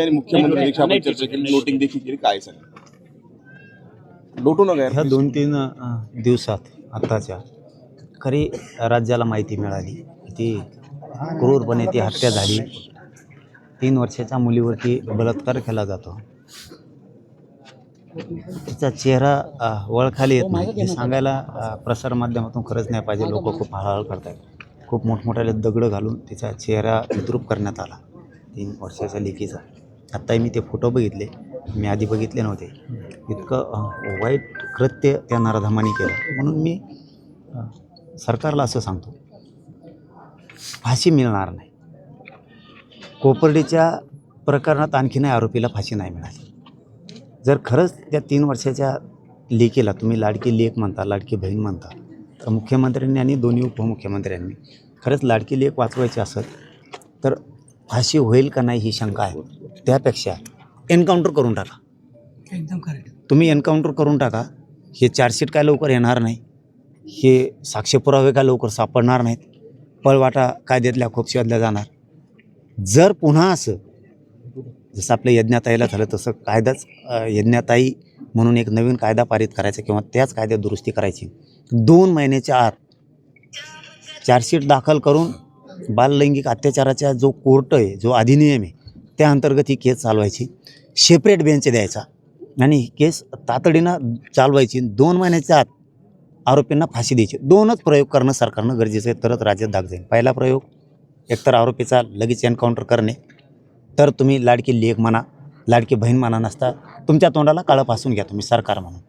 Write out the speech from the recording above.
आपण चर्चा केली नोटिंग देखील केली काय सांग? लोटू नका ह्या दोन तीन दिवसात आत्ताच्या खरी राज्याला माहिती मिळाली. ती क्रूरपणे ती हत्या झाली. तीन वर्षाच्या मुलीवरती बलात्कार केला जातो. तिचा चेहरा वळखाली येत नाही. हे सांगायला प्रसारमाध्यमातून खरंच नाही पाहिजे. लोक खूप हळहळ करत आहेत खूप मोठमोठ्याले दगडं घालून तिचा चेहरा विद्रूप करण्यात आला. तीन वर्षाच्या लेकीचा. आत्ताही मी ते फोटो बघितले. मी आधी बघितले नव्हते. इतकं वाईट कृत्य त्या नराधमाने केलं. म्हणून मी सरकारला असं सांगतो. फाशी मिळणार नाही. कोपर्डीच्या प्रकरणात आणखीनही आरोपीला फाशी नाही मिळाली जर खरंच त्या तीन वर्षाच्या लेकीला तुम्ही लाडकी लेख म्हणता लाडकी बहीण म्हणता तर मुख्यमंत्र्यांनी आणि दोन्ही उपमुख्यमंत्र्यांनी खरंच लाडकी लेख वाचवायची असेल तर फाशी होईल का नाही ही शंका आहे. त्यापेक्षा एन्काउंटर करून टाका. एकदम करेक्ट तुम्ही एन्काउंटर करून टाका. हे चार्जशीट काय लवकर येणार नाही. हे साक्ष्यपुरावे काय लवकर सापडणार नाहीत. पळवाटा कायद्यातल्या खूप शोधल्या जाणार. जर पुन्हा असं जसं आपल्या यज्ञाताईला झालं तसं कायदाच यज्ञाताई म्हणून एक नवीन कायदा पारित करायचा किंवा त्याच कायद्यात दुरुस्ती करायची. दोन महिन्याच्या आत चार्जशीट दाखल करून बाललैंगिक अत्याचाराचा जो कोर्ट आहे जो अधिनियम आहे त्या अंतर्गत ही केस चालवायची. सेपरेट बेंच द्यायचा. आणि ही केस तातडीनं चालवायची. दोन महिन्याच्या आत आरोपींना फाशी द्यायची. दोनच प्रयोग करणं सरकारनं गरजेचं आहे. तरच राज्यात दाग जाईल. पहिला प्रयोग एकतर आरोपीचा लगेच एन्काउंटर करणे. तर तुम्ही लाडकी लेख म्हणा लाडकी बहीण म्हणा नसता. तुमच्या तोंडाला काळं पासून घ्या तुम्ही सरकार म्हणून.